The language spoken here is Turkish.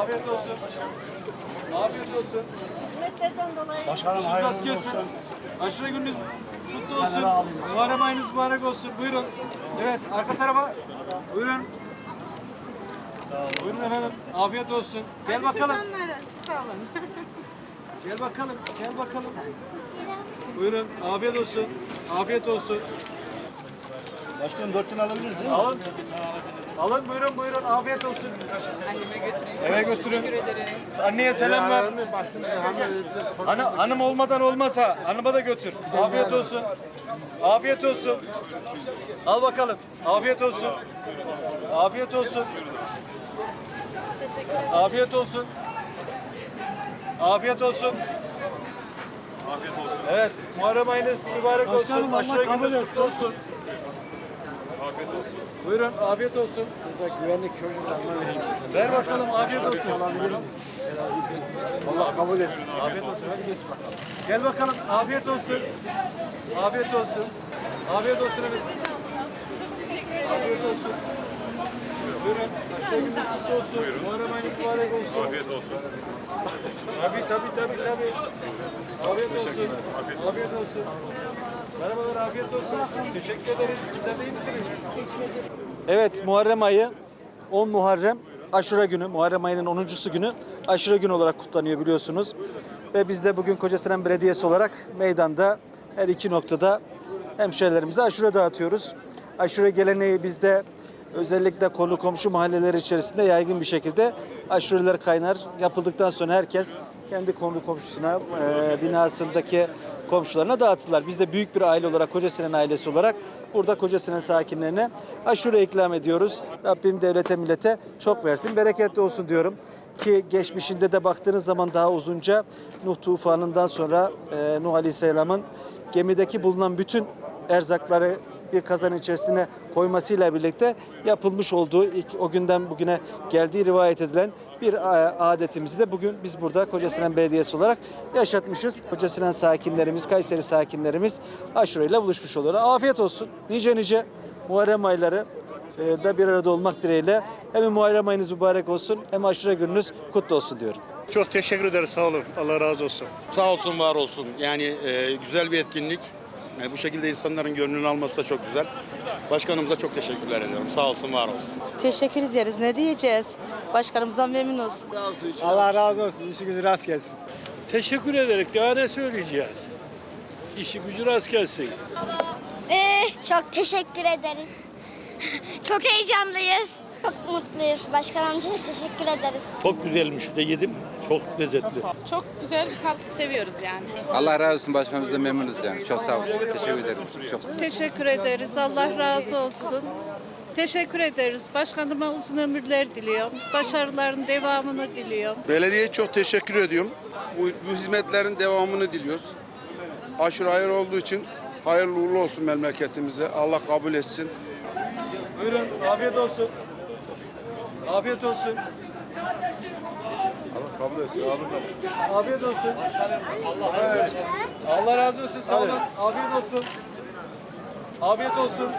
Afiyet olsun. Afiyet olsun. Hizmetlerden dolayı Başkanım Başınız hayırlı gelsin. olsun. Aşure gününüz kutlu olsun. Muharrem ayınız mübarek olsun. Buyurun. Evet arka tarafa. Buyurun. Buyurun efendim. Afiyet olsun. Gel bakalım. sağ olun. Gel bakalım. Gel bakalım. Buyurun. Afiyet olsun. Afiyet olsun. Başkanım dört tane alabilir miyim? Alın. Alın buyurun buyurun. Afiyet olsun. Eve götürün. Anneye selam ver. Hanım, hanım olmadan olmasa hanıma da götür. Afiyet olsun. Afiyet olsun. Al bakalım. Afiyet olsun. Afiyet olsun. Afiyet olsun. Afiyet olsun. Evet, Muharrem ayınız mübarek olsun. Aşure gününüz kutlu olsun. Buyurun, afiyet olsun. Güvenlik çocuklarına vereyim. Ver bakalım, afiyet olsun. Allah kabul etsin. Afiyet olsun, hadi geç bakalım. Gel bakalım, afiyet olsun. Afiyet olsun. Afiyet olsun evet. Afiyet olsun. Buyurun, gününüz kutlu olsun. Muharrem ayınız mübarek olsun. Afiyet olsun. Tabii tabii tabii tabii. Afiyet olsun. Afiyet olsun. Merhabalar, afiyet olsun. Teşekkür ederiz. Sizler de iyi misiniz? Evet, Muharrem ayı 10 Muharrem Aşure günü, Muharrem ayının 10.sü günü Aşure günü olarak kutlanıyor biliyorsunuz. Ve biz de bugün Kocasinan Belediyesi olarak meydanda her iki noktada hemşehrilerimize aşure dağıtıyoruz. Aşure geleneği bizde özellikle konu komşu mahalleler içerisinde yaygın bir şekilde aşureler kaynar. Yapıldıktan sonra herkes kendi konu komşusuna, e, binasındaki komşularına dağıtırlar. Biz de büyük bir aile olarak, Kocasinan ailesi olarak burada Kocasinan sakinlerine aşure ikram ediyoruz. Rabbim devlete millete çok versin, bereketli olsun diyorum. Ki geçmişinde de baktığınız zaman daha uzunca Nuh tufanından sonra e, Nuh Aleyhisselam'ın gemideki bulunan bütün erzakları bir kazan içerisine koymasıyla birlikte yapılmış olduğu ilk o günden bugüne geldiği rivayet edilen bir a- adetimizi de bugün biz burada Kocasinan Belediyesi olarak yaşatmışız. Kocasinan sakinlerimiz, Kayseri sakinlerimiz aşureyle buluşmuş oluyorlar. Afiyet olsun. Nice nice Muharrem ayları e, da bir arada olmak dileğiyle hem Muharrem ayınız mübarek olsun hem aşure gününüz kutlu olsun diyorum. Çok teşekkür ederiz sağ olun. Allah razı olsun. Sağ olsun var olsun. Yani e, güzel bir etkinlik. E, bu şekilde insanların gönlünü alması da çok güzel. Başkanımıza çok teşekkürler ediyorum. Sağ olsun var olsun. Teşekkür ederiz. Ne diyeceğiz? Başkanımızdan memnunuz. Allah razı olsun. İşi gücü rast gelsin. Teşekkür ederek daha ne söyleyeceğiz? İşi gücü rast gelsin. Ee, çok teşekkür ederiz. çok heyecanlıyız. Çok mutluyuz. Başkan amcaya teşekkür ederiz. Çok güzelmiş de yedim. Çok lezzetli. Çok güzel bir tatlı seviyoruz yani. Allah razı olsun başkanımızdan memnunuz yani. Çok sağ olun. Teşekkür ederim. Çok Teşekkür ederiz. Allah razı olsun. Teşekkür ederiz. Başkanıma uzun ömürler diliyorum. Başarıların devamını diliyorum. Belediyeye çok teşekkür ediyorum. Bu, bu hizmetlerin devamını diliyoruz. Aşure hayır olduğu için hayırlı uğurlu olsun memleketimize. Allah kabul etsin. Buyurun, afiyet olsun. Afiyet olsun. Allah kabul etsin. Afiyet olsun. Evet. Allah razı olsun. Sağ olun. Afiyet olsun. Afiyet olsun.